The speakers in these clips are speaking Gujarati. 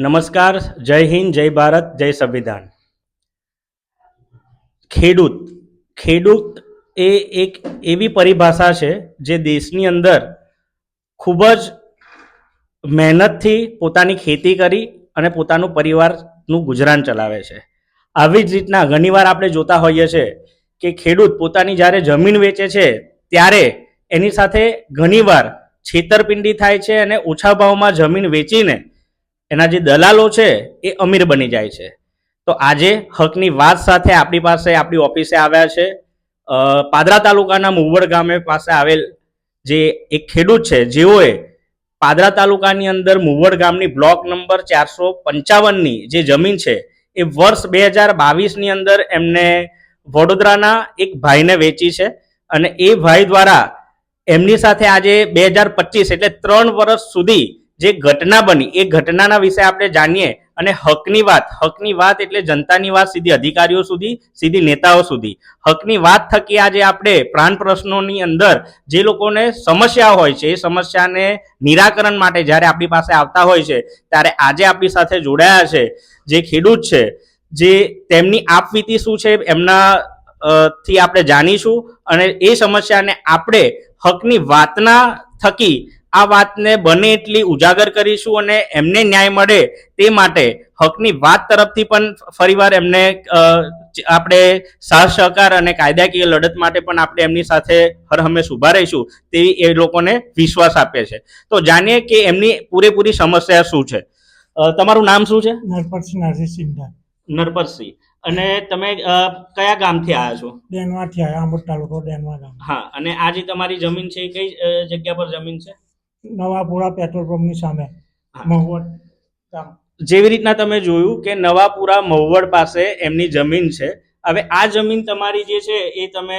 નમસ્કાર, જય હિન્દ, જય ભારત, જય સંવિધાન. ખેડૂત. ખેડૂત એ એક એવી પરિભાષા છે જે દેશની અંદર ખૂબ જ મહેનતથી પોતાની ખેતી કરી અને પોતાનું પરિવારનું ગુજરાન ચલાવે છે. આવી જ રીતના ઘણીવાર આપણે જોતા હોઈએ છીએ કે ખેડૂત પોતાની જ્યારે જમીન વેચે છે, ત્યારે એની સાથે ઘણીવાર છેતરપિંડી થાય છે અને ઓછા ભાવમાં જમીન વેચીને એના જે દલાલો છે, એ અમીર બની જાય છે. તો આજે હકની વાત સાથે આપણી પાસે, આપણી ઓફિસે આવ્યા છે. પાદરા તાલુકાના મુવડ ગામે પાસે આવેલ જે એક ખેડૂત છે, જેઓએ પાદરા તાલુકાની અંદર મુવડ ગામની બ્લોક નંબર ચારસો પંચાવનની જે જમીન છે, એ વર્ષ બે હજાર બાવીસની અંદર એમને વડોદરાના એક ભાઈને વેચી છે અને એ ભાઈ દ્વારા એમની સાથે આજે બે હજાર પચીસ એટલે ત્રણ વર્ષ સુધી જે ઘટના બની, એ ઘટનાના વિશે આપણે જાણીએ અને હકની વાત હકની વાત એટલે જનતાની વાત સીધી અધિકારીઓ સુધી, સીધી નેતાઓ સુધી. હકની વાત થકી આજે આપણે પ્રાણ પ્રશ્નોની અંદર જે લોકોને સમસ્યા હોય છે, એ સમસ્યાને નિરાકરણ માટે જ્યારે આપણી પાસે આવતા હોય છે, ત્યારે આજે આપણી સાથે જોડાયા છે, જે ખેડૂત છે, જે તેમની આપવીતી શું છે એમના થી આપણે જાણીશું અને એ સમસ્યાને આપણે હકની વાતના થકી આ વાતને બને એટલી ઉજાગર કરીશું અને એમને ન્યાય મળે તે માટે હકની વાત તરફથી પણ ફરીવાર એમને આપણે સાહ સહકાર અને કાયદાકીય લડત માટે પણ આપણે એમની સાથે હરહમેશ ઊભા ઊભા રહીશું તેવી એ લોકોને વિશ્વાસ આપે છે. તો જાણીએ કે એમની પૂરેપૂરી સમસ્યા શું છે? તમારું નામ શું છે? નરપતસિંહ નરસિંહ નરપતસિંહ. અને તમે કયા ગામથી આવ્યા છો? ડેનવાથી આવ્યા આંબોદ તાલુકો ડેનવા ગામ. હા અને આજે તમારી જમીન છે એ કઈ જગ્યા પર જમીન છે? નવાપુરા પેટ્રોલ પંપની સામે. મહુવડ ગામ. જેવી રીતના તમે જોયું કે નવાપુરા મહુવડ પાસે એમની જમીન છે. હવે આ જમીન તમારી જે છે એ તમે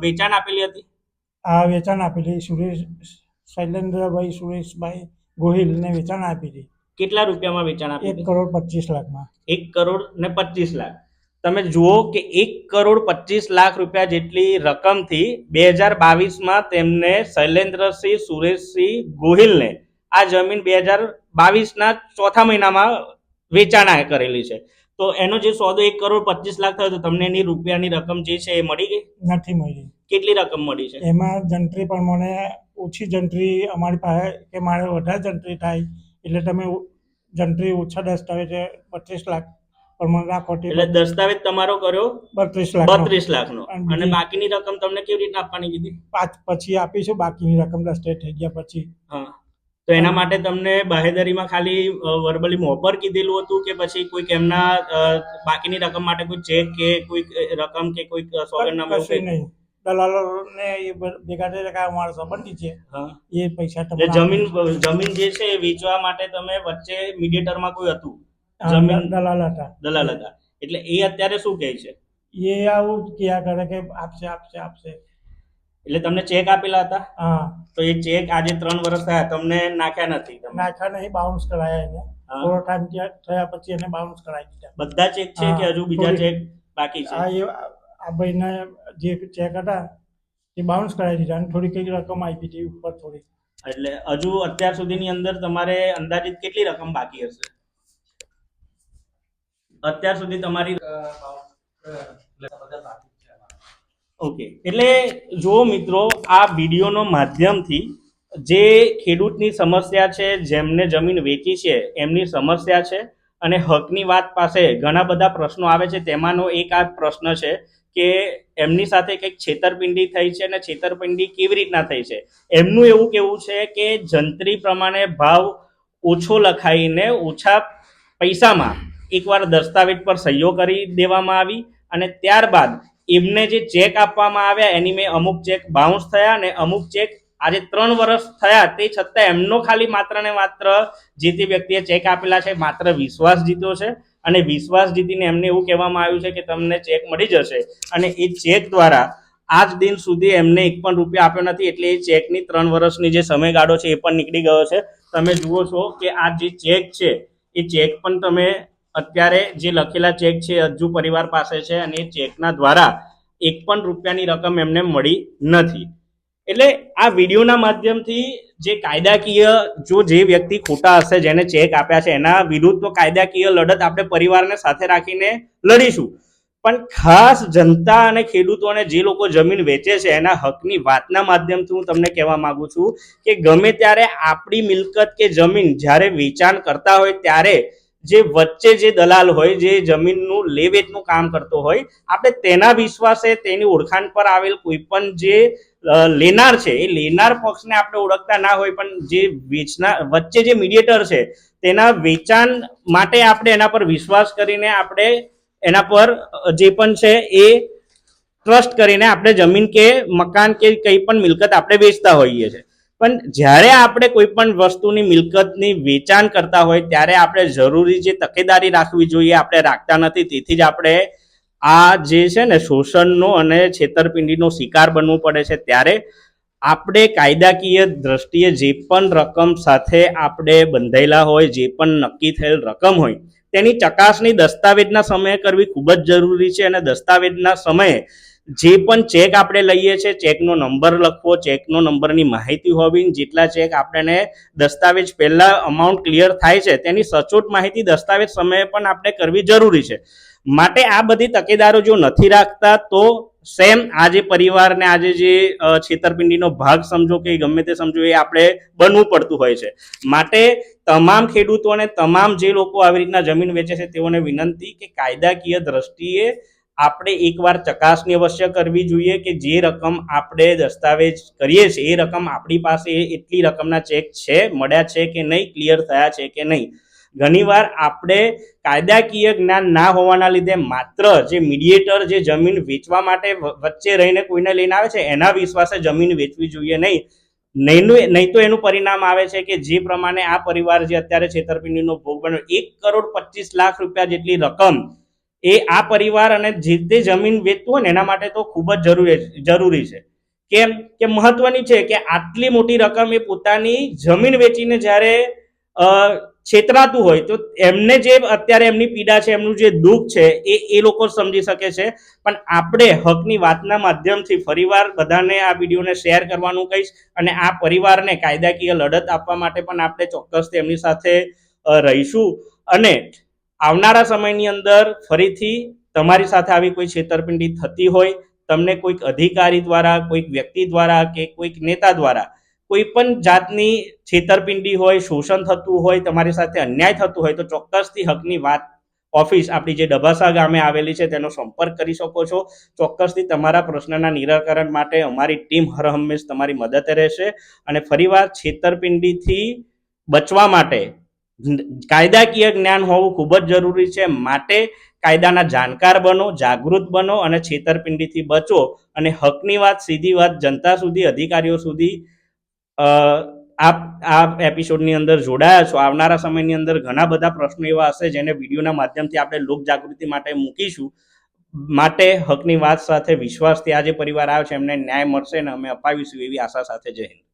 વેચાણ આપેલી હતી? આ વેચાણ આપેલી સુરેશ શૈલેન્દ્રભાઈ સુરેશભાઈ ગોહિલને વેચાણ આપી હતી. કેટલા રૂપિયામાં વેચાણ આપી એક કરોડ પચીસ લાખમાં. એક કરોડ ને પચીસ લાખ. તમે જુઓ કે એક કરોડ પચીસ લાખ રૂપિયા જેટલી રકમથી બે હજાર બાવીસમાં તેમને શૈલેન્દ્રસિંહ સુરેશસિંહ ગોહિલને આ જમીન બે હજાર બાવીસના ચોથા મહિનામાં વેચાણ કરેલી છે. તો એનો જે સોદો એક કરોડ પચીસ લાખ થયો તો તમને એની રૂપિયાની રકમ જે છે એ મળી ગઈ? નથી મળી. કેટલી રકમ મળી છે? એમાં જંત્રી પણ મને ઓછી જંત્રી અમારી પાસે કે મારે વધારે જંત્રી થાય એટલે તમે જંત્રી ઓછા દસ્તાવેજ પચીસ લાખ પણ મને રાખો એટલે દસ્તાવેજ તમારો કર્યો? બત્રીસ લાખ બત્રીસ લાખનો. અને બાકીની રકમ તમને કેવી રીતના આપવાની કીધી? પાંચ પછી આપીશું બાકીની રકમ દસ્તાવેજ થઈ ગયા પછી. હા. તો એના માટે તમને બાહેદરીમાં ખાલી વર્બલી મોપર કીધેલું હતું કે પછી કોઈક એમના બાકીની રકમ માટે કોઈ ચેક કે કોઈક રકમ કે કોઈક સોગંદનામું કશું નહીં. દલાલો એ ભેગા થઈને કાંઈ અમારા સંબંધી છે. એ પૈસા જમીન જમીન જે છે એ વેચવા માટે તમે વચ્ચે મીડિયેટરમાં કોઈ હતું? જમીન- દલાલ હતા દલાલ હતા એટલે એ અત્યારે શું કહે છે? એ આવું ક્યાં કરે કે આપશે આપશે આપશે. એટલે તમને ચેક આપેલા હતા? હા. તો એ ચેક આજે ત્રણ વર્ષ થયા તમને નાખ્યા નથી તમે? નાખ્યા નહીં બાઉન્સ કરાયા એને. થોડો ટાઈમ થયા પછી એને બાઉન્સ કરાવી દીધા. બધા ચેક છે કે હજુ બીજા ચેક બાકી છે? આ એ આ ભાઈને જે ચેક હતા એ બાઉન્સ કરાવી દીધા અને થોડી કઈ રકમ આપી હતી ઉપર થોડી એટલે હજુ અત્યાર સુધીની અંદર તમારે અંદાજિત કેટલી રકમ બાકી હશે? અત્યાર સુધી તમારી ઓકે. એટલે જો મિત્રો આ વિડીયોનો માધ્યમથી જે ખેડૂતની સમસ્યા છે જેમને જમીન વેચી છે એમની સમસ્યા છે અને હકની વાત પાસે ઘણા બધા પ્રશ્નો આવે છે તેમાંનો એક આ પ્રશ્ન છે કે એમની સાથે કંઈક છેતરપિંડી થઈ છે અને છેતરપિંડી કેવી રીતના થઈ છે? એમનું એવું કેવું છે કે જંત્રી પ્રમાણે ભાવ ઓછો લખાઈને ઓછા પૈસામાં એકવાર દસ્તાવેજ પર સહીઓ કરી દેવામાં આવી અને ત્યારબાદ એમને જે ચેક આપવામાં આવ્યા એની મેં અમુક ચેક બાઉન્સ થયા અને અમુક ચેક આજે ત્રણ વર્ષ થયા તે છતાં એમનો ખાલી માત્ર ને માત્ર જે તે વ્યક્તિએ ચેક આપેલા છે માત્ર વિશ્વાસ જીત્યો છે અને વિશ્વાસ જીતીને એમને એવું કહેવામાં આવ્યું છે કે તમને ચેક મળી જશે અને એ ચેક દ્વારા આજ દિન સુધી એમને એક પણ રૂપિયા આપ્યો નથી એટલે એ ચેકની ત્રણ વર્ષની જે સમયગાળો છે એ પણ નીકળી ગયો છે. તમે જુઓ છો કે આ જે ચેક છે એ ચેક પણ તમે અત્યારે જે લખેલા ચેક છે, હજુ પરિવાર પાસે છે અને એ ચેકના દ્વારા એક પણ રૂપિયાની રકમ એમને મળી નથી. એટલે આ વિડીયોના માધ્યમથી જે કાયદાકીય જો જે વ્યક્તિ ખોટા હશે, જેને ચેક આપ્યા છે, એના વિરુદ્ધ તો કાયદાકીય લડત આપણે પરિવારને સાથે રાખીને લડીશું. પણ ખાસ જનતા અને ખેડૂતોને જે લોકો જમીન વેચે છે, એના હકની વાતના માધ્યમથી હું તમને કહેવા માંગુ છું કે ગમે ત્યારે આપણી મિલકત કે જમીન જ્યારે વેચાણ કરતા હોય, ત્યારે જે વચ્ચે જે દલાલ હોય, જે જમીનનું લે વેચનું કામ કરતો હોય, આપણે તેના વિશ્વાસે તેની ઓળખાણ પર આવેલ કોઈ પણ જે લેનાર છે, એ લેનાર પક્ષને આપણે ઓળખતા ના હોય, પણ જે વેચનાર વચ્ચે જે મીડિયેટર છે, તેના વેચાણ માટે આપણે એના પર વિશ્વાસ કરીને આપણે એના પર જે પણ છે, એ ટ્રસ્ટ કરીને આપણે જમીન કે મકાન કે કંઈ પણ મિલકત આપણે વેચતા હોઈએ છીએ પણ જ્યારે આપણે કોઈ પણ વસ્તુની મિલકતની વેચાણ કરતા હોય, ત્યારે આપણે જરૂરી જે તકેદારી રાખવી જોઈએ, આપણે રાખતા નથી. તેથી જ આપણે આ જે છે ને શોષણનો અને છેતરપિંડીનો શિકાર બનવું પડે છે. ત્યારે આપણે કાયદાકીય દ્રષ્ટિએ જે પણ રકમ સાથે આપણે બંધાયેલા હોય, જે પણ નક્કી થયેલ રકમ હોય તેની ચકાસણી દસ્તાવેજના સમયે કરવી ખૂબ જ જરૂરી છે અને દસ્તાવેજના સમયે જે પણ ચેક આપણે લઈએ છીએ, ચેકનો નંબર લખવો, ચેકનો નંબરની માહિતી હોવી જેટલા ચેક આપણને દસ્તાવેજ પહેલાં અમાઉન્ટ ક્લિયર થાય છે, તેની સચોટ માહિતી દસ્તાવેજ સમયે પણ આપણે કરવી જરૂરી છે. માટે આ બધી તકેદારો જો નથી રાખતા, તો સેમ આજે પરિવારને આજે જે છેતરપિંડીનો ભાગ સમજો કે ગમે તે સમજો એ આપણે બનવું પડતું હોય છે. માટે તમામ ખેડૂતોને તમામ જે લોકો આવી રીતના જમીન વેચે છે તેઓને વિનંતી કે કાયદાકીય દ્રષ્ટિએ આપણે એકવાર ચકાસણી અવશ્ય કરવી જોઈએ કે જે રકમ આપણે દસ્તાવેજ કરીએ છીએ, એ રકમ આપણી પાસે એટલી રકમના ચેક છે, મળ્યા છે કે નહીં ક્લિયર થયા છે કે નહીં. ઘણીવાર આપણે કાયદાકીય જ્ઞાન ના હોવાના લીધે માત્ર જે મીડિયેટર જે જમીન વેચવા માટે વચ્ચે રહીને કોઈને લઈને આવે છે, એના વિશ્વાસે જમીન વેચવી જોઈએ નહીં. નહીં તો એનું પરિણામ આવે છે કે જે પ્રમાણે આ પરિવાર જે અત્યારે છેતરપિંડીનો ભોગ બન્યો, એક કરોડ પચીસ લાખ રૂપિયા જેટલી રકમ એ આ પરિવાર અને જે તે જમીન વેચતું હોય ને એના માટે તો ખૂબ જ જરૂરી જરૂરી છે. કેમ કે મહત્વની છે કે આટલી મોટી રકમ એ પોતાની જમીન વેચીને જ્યારે છેતરાતું હોય તો એમને જે અત્યારે એમની પીડા છે, એમનું જે દુઃખ છે, એ એ લોકો સમજી શકે છે. પણ આપણે હકની વાતના માધ્યમથી ફરીવાર બધાને આ વિડીયોને શેર કરવાનું કહીશ અને આ પરિવારને કાયદાકીય લડત આપવા માટે પણ આપણે ચોક્કસ એમની સાથે રહીશું. અને આવનારા સમયની અંદર ફરીથી તમારી સાથે આવી કોઈ છેતરપિંડી થતી હોય, તમને કોઈક અધિકારી દ્વારા, કોઈક વ્યક્તિ દ્વારા કે કોઈક નેતા દ્વારા કોઈ પણ જાતની છેતરપિંડી હોય, શોષણ થતું હોય, તમારી સાથે અન્યાય થતું હોય, તો ચોક્કસથી હકની વાત ઓફિસ, આપણી જે ડભાસા ગામે આવેલી છે, તેનો સંપર્ક કરી શકો છો. ચોક્કસથી તમારા પ્રશ્નના નિરાકરણ માટે અમારી ટીમ હર હંમેશ તમારી મદદે રહેશે. અને ફરીવાર છેતરપિંડીથી બચવા માટે કાયદાકીય જ્ઞાન હોવું ખૂબ જ જરૂરી છે. માટે કાયદાના જાણકાર બનો, જાગૃત બનો અને છેતરપિંડીથી બચો. અને હકની વાત, સીધી વાત, જનતા સુધી, અધિકારીઓ સુધી આપ આ એપિસોડની અંદર જોડાયા છો. આવનારા સમયની અંદર ઘણા બધા પ્રશ્નો એવા હશે જેને વિડીયોના માધ્યમથી આપણે લોક જાગૃતિ માટે મૂકીશું. માટે હકની વાત સાથે વિશ્વાસથી આ જે પરિવાર આવ્યો છે. એમને ન્યાય મળશે ને અમે અપાવીશું એવી આશા સાથે જય હિન્દ.